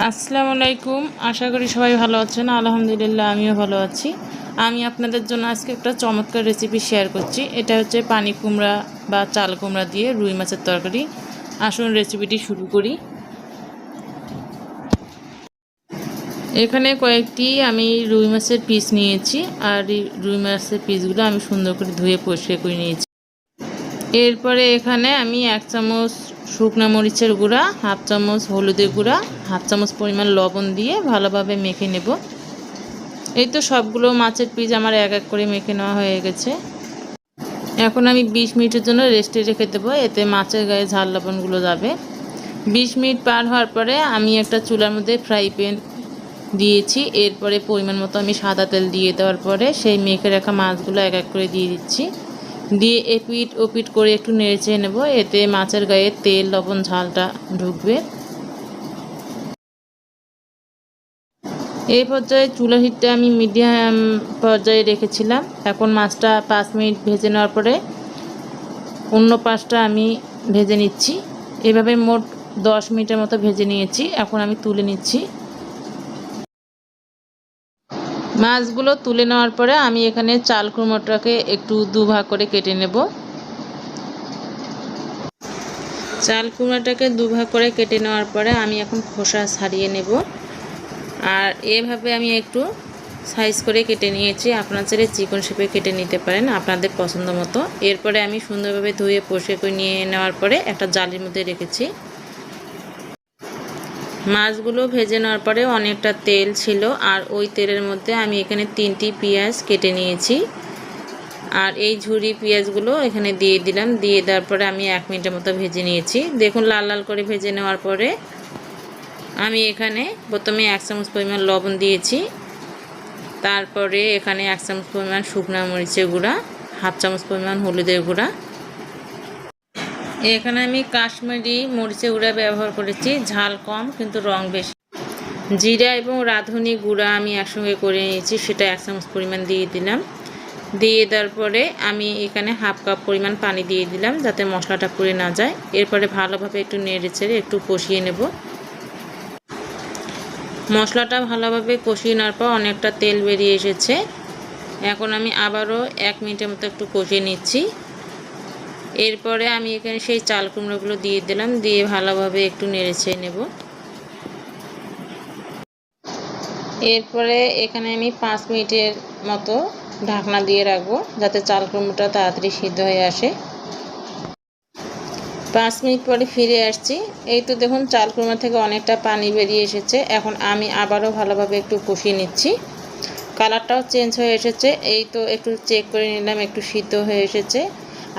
আসসালামু আলাইকুম। আশা করি সবাই ভালো আছেন। আলহামদুলিল্লাহ, আমিও ভালো আছি। আমি আপনাদের জন্য আজকে একটা চমৎকার রেসিপি শেয়ার করছি। এটা হচ্ছে পানি কুমড়া বা চাল কুমড়া দিয়ে রুই মাছের তরকারি। আসুন রেসিপিটি শুরু করি। এখানে কয়েকটি আমি রুই মাছের পিস নিয়েছি। আর রুই মাছের পিসগুলো আমি সুন্দর করে ধুয়ে পরিষ্কার করে নিয়েছি। এরপরে এখানে আমি এক চামচ শুকনো মরিচের গুঁড়া, হাফ চামচ হলুদের গুঁড়া, হাফ চামচ পরিমাণ লবণ দিয়ে ভালোভাবে মেখে নেব। এই তো সবগুলো মাছের পিস আমার এক এক করে মেখে নেওয়া হয়ে গেছে। এখন আমি ২০ মিনিটের জন্য রেস্টে রেখে দেবো, এতে মাছের গায়ে ঝাল লবণগুলো যাবে। ২০ মিনিট পার হওয়ার পরে আমি একটা চুলার মধ্যে ফ্রাই প্যান দিয়েছি। এরপরে পরিমাণ মতো আমি সাদা তেল দিয়ে দেওয়ার পরে সেই মেখে রাখা মাছগুলো এক এক করে দিয়ে দিচ্ছি। দিয়ে এপিট ওপিট করে একটু নেড়ে চেয়ে নেব, এতে মাছের গায়ে তেল, লবণ, ঝালটা ঢুকবে। এই পর্যায়ে চুলা হিটটা আমি মিডিয়াম পর্যায়ে রেখেছিলাম। এখন মাছটা পাঁচ মিনিট ভেজে নেওয়ার পরে অন্য পাঁচটা আমি ভেজে নিচ্ছি। এভাবে মোট দশ মিনিটের মতো ভেজে নিয়েছি। এখন আমি তুলে নিচ্ছি। মাছগুলো তুলে নেওয়ার পরে আমি এখানে চাল কুমড়োটাকে একটু দুভাগ করে কেটে নেব। চাল কুমড়োটাকে দুভাগ করে কেটে নেওয়ার পরে আমি এখন খোসা ছাড়িয়ে নেব। আর এভাবে আমি একটু সাইজ করে কেটে নিয়েছি। আপনার ছেলে চিকন শেপে কেটে নিতে পারেন আপনাদের পছন্দ মতো। এরপরে আমি সুন্দরভাবে ধুয়ে পরিষ্কার করে নিয়ে নেওয়ার পরে একটা জালির মধ্যে রেখেছি। মাছগুলো ভেজে নেওয়ার পরে অনেকটা তেল ছিল, আর ওই তেলের মধ্যে আমি এখানে তিনটি পেঁয়াজ কেটে নিয়েছি। আর এই ঝুড়ি পেঁয়াজগুলো এখানে দিয়ে দিলাম, দিয়ে দেওয়ার পরে আমি এক মিনিটের মতো ভেজে নিয়েছি। দেখুন, লাল লাল করে ভেজে নেওয়ার পরে আমি এখানে প্রথমে এক চামচ পরিমাণ লবণ দিয়েছি। তারপরে এখানে এক চামচ পরিমাণ শুকনো মরিচের গুঁড়া, হাফ চামচ পরিমাণ হলুদের গুঁড়া এখানে আমি কাশ্মীরি মরিচের গুঁড়া ব্যবহার করেছি। ঝাল কম, কিন্তু রং বেশি। জিরা এবং রাঁধুনি গুঁড়া আমি একসঙ্গে করে নিয়েছি, সেটা এক চামচ পরিমাণ দিয়ে দিলাম। দিয়ে দেওয়ার পরে আমি এখানে হাফ কাপ পরিমাণ পানি দিয়ে দিলাম, যাতে মশলাটা পুড়ে না যায়। এরপরে ভালোভাবে একটু নেড়ে ছেড়ে একটু কষিয়ে নেব। মশলাটা ভালোভাবে কষিয়ে নেওয়ার পর অনেকটা তেল বেরিয়ে এসেছে। এখন আমি আবারও এক মিনিটের মতো একটু কষিয়ে নিচ্ছি। এরপরে আমি এখানে সেই চাল কুমড়োগুলো দিয়ে দিলাম, দিয়ে ভালোভাবে একটু নেড়েছে নেব। এরপরে এখানে আমি পাঁচ মিনিটের মতো ঢাকনা দিয়ে রাখব, যাতে চাল কুমড়োটা তাড়াতাড়ি সিদ্ধ হয়ে আসে। পাঁচ মিনিট পরে ফিরে আসছি। এই তো দেখুন, চাল কুমড়ো থেকে অনেকটা পানি বেরিয়ে এসেছে। এখন আমি আবারও ভালোভাবে একটু কষিয়ে নিচ্ছি। কালারটাও চেঞ্জ হয়ে এসেছে। এই তো একটু চেক করে নিলাম, একটু সিদ্ধ হয়ে এসেছে।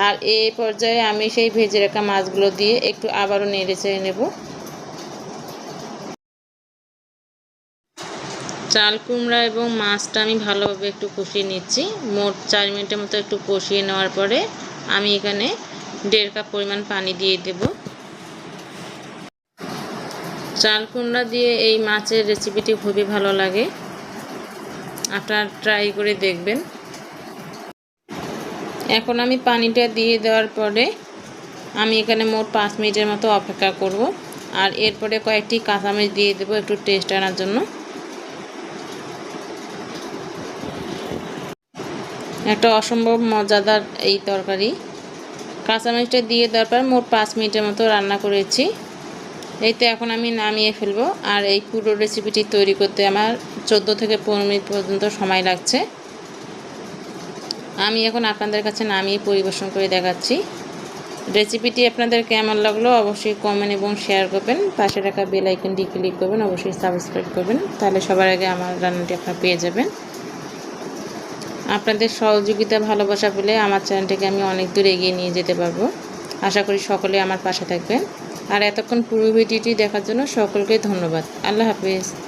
আর এই পর্যায়ে আমি সেই ভেজে রাখা মাছগুলো দিয়ে একটু আবারও নেড়ে চেড়ে নেব। চাল কুমড়া এবং মাছটা আমি ভালোভাবে একটু কষিয়ে নিচ্ছি। মোট চার মিনিটের মতো একটু কষিয়ে নেওয়ার পরে আমি এখানে দেড় কাপ পরিমাণ পানি দিয়ে দেব। চাল কুমড়া দিয়ে এই মাছের রেসিপিটি খুবই ভালো লাগে। আপনারা ট্রাই করে দেখবেন। এখন আমি পানিটা দিয়ে দেওয়ার পরে আমি এখানে মোট পাঁচ মিনিটের মতো অপেক্ষা করব। আর এরপরে কয়েকটি কাঁচামরিচ দিয়ে দেবো একটু টেস্ট আনার জন্য। একটা অসম্ভব মজাদার এই তরকারি। কাঁচামরিচটা দিয়ে দেওয়ার পর মোট পাঁচ মিনিটের মতো রান্না করেছি। এই তো এখন আমি নামিয়ে ফেলব। আর এই পুরো রেসিপিটি তৈরি করতে আমার চোদ্দ থেকে পনেরো মিনিট পর্যন্ত সময় লাগছে। আমি এখন আপনাদের কাছে নামিয়ে পরিবেশন করে দেখাচ্ছি। রেসিপিটি আপনাদের কেমন লাগল অবশ্যই কমেন্ট এবং শেয়ার করবেন। পাশে রাখা বেল আইকনটি ক্লিক করবেন, অবশ্যই সাবস্ক্রাইব করবেন। তাহলে সবার আগে আমার রান্নাটি আপনারা পেয়ে যাবেন। আপনাদের সহযোগিতা, ভালোবাসা পেলে আমার চ্যানেলটিকে আমি অনেক দূর এগিয়ে নিয়ে যেতে পারব। আশা করি সকলে আমার পাশে থাকবেন। আর এতক্ষণ পুরো ভিডিওটি দেখার জন্য সকলকে ধন্যবাদ। আল্লাহ হাফিজ।